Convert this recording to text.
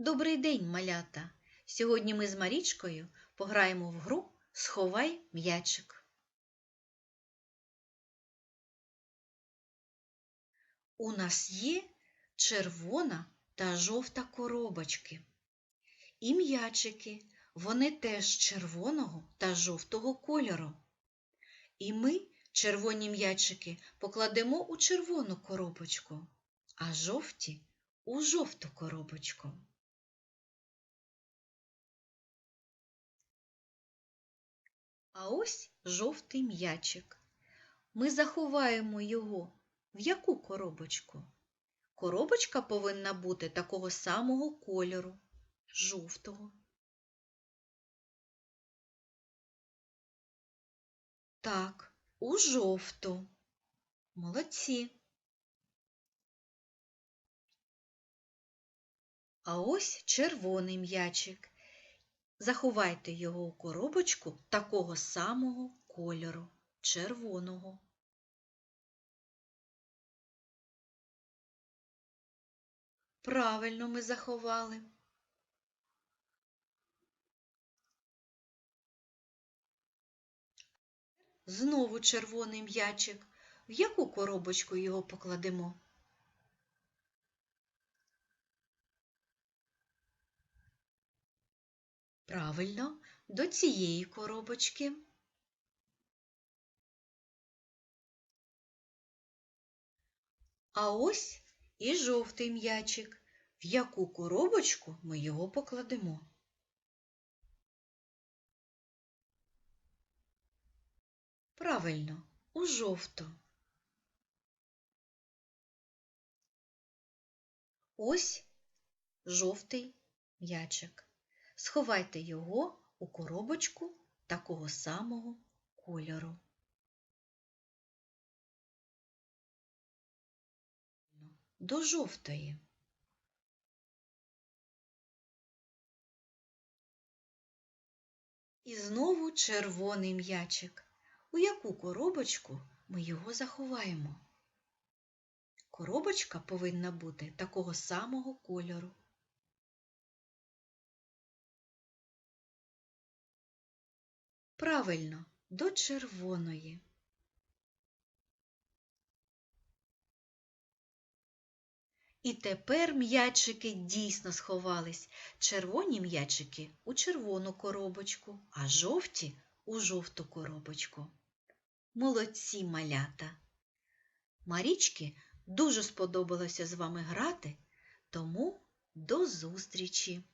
Добрий день, малята! Сьогодні ми з Марічкою пограємо в гру Сховай м'ячик. У нас є червона та жовта коробочки. І м'ячики, вони теж червоного та жовтого кольору. І ми червоні м'ячики покладемо у червону коробочку, а жовті у жовту коробочку. А ось жовтий м'ячик. Ми заховаємо його в яку коробочку? Коробочка повинна бути такого самого кольору жовтого. Так, у жовту. Молодці. А ось червоний м'ячик. Заховайте його у коробочку такого самого кольору червоного. Правильно ми заховали. Знову червоний м'ячик. В яку коробочку його покладемо? Правильно, до цієї коробочки. А ось і жовтий м'ячик. В яку коробочку ми його покладемо? Правильно, у жовту. Ось жовтий м'ячик. Сховайте його у коробочку такого самого кольору. До жовтої. І знову червоний м'ячик. У яку коробочку ми його заховаємо? Коробочка повинна бути такого самого кольору. Правильно, до червоної. І тепер м'ячики дійсно сховались. Червоні м'ячики у червону коробочку, а жовті у жовту коробочку. Молодці малята! Марічки дуже сподобалося з вами грати, тому до зустрічі!